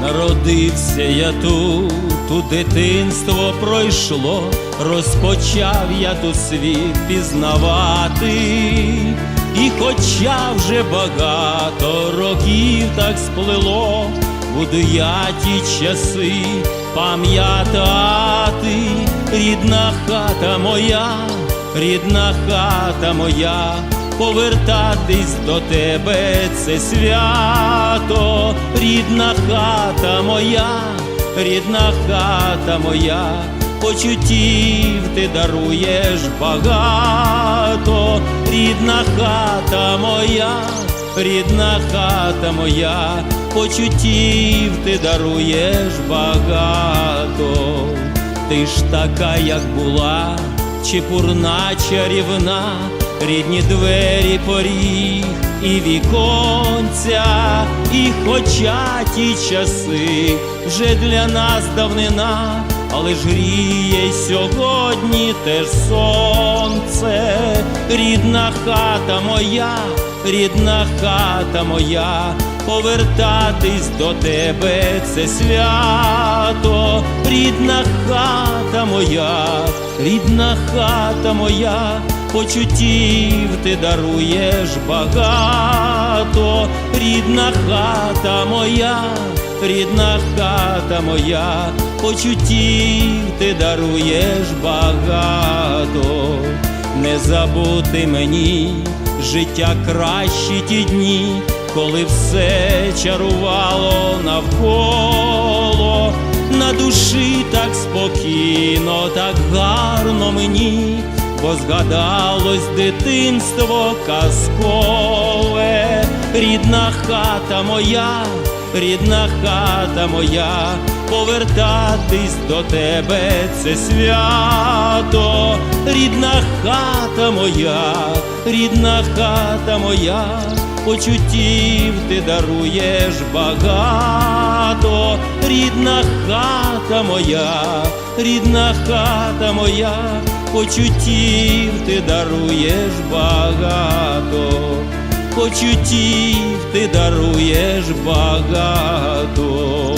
Народився я тут, тут дитинство пройшло, розпочав я тут світ пізнавати, і хоча вже багато років так сплило, буду я ті часи пам'ятати, рідна хата моя, рідна хата моя повертатись до тебе. Це свято, рідна хата моя, рідна хата моя, почуттів ти даруєш багато, рідна хата моя, рідна хата моя, почуттів ти даруєш багато, ти ж така, як була, чепурна чарівна, рідні двері поріг і віконця, і хоча ті часи вже для нас давнина, але ж гріє й сьогодні теж сонце, рідна хата моя, рідна хата моя, повертатись до тебе це свято, рідна хата моя, рідна хата моя, почуттів ти даруєш багато, рідна хата моя, рідна хата моя, почуттів ти даруєш багато, не забути мені життя кращі ті дні, коли все чарувало навколо, душі так спокійно, так гарно мені, бо згадалось дитинство казкове, рідна хата моя, рідна хата моя, повертатись до тебе це свято, рідна хата моя, рідна хата моя, почуттів ти даруєш багато, рідна хата моя, рідна хата моя, почуттів ти даруєш багато, почуттів ти даруєш багато.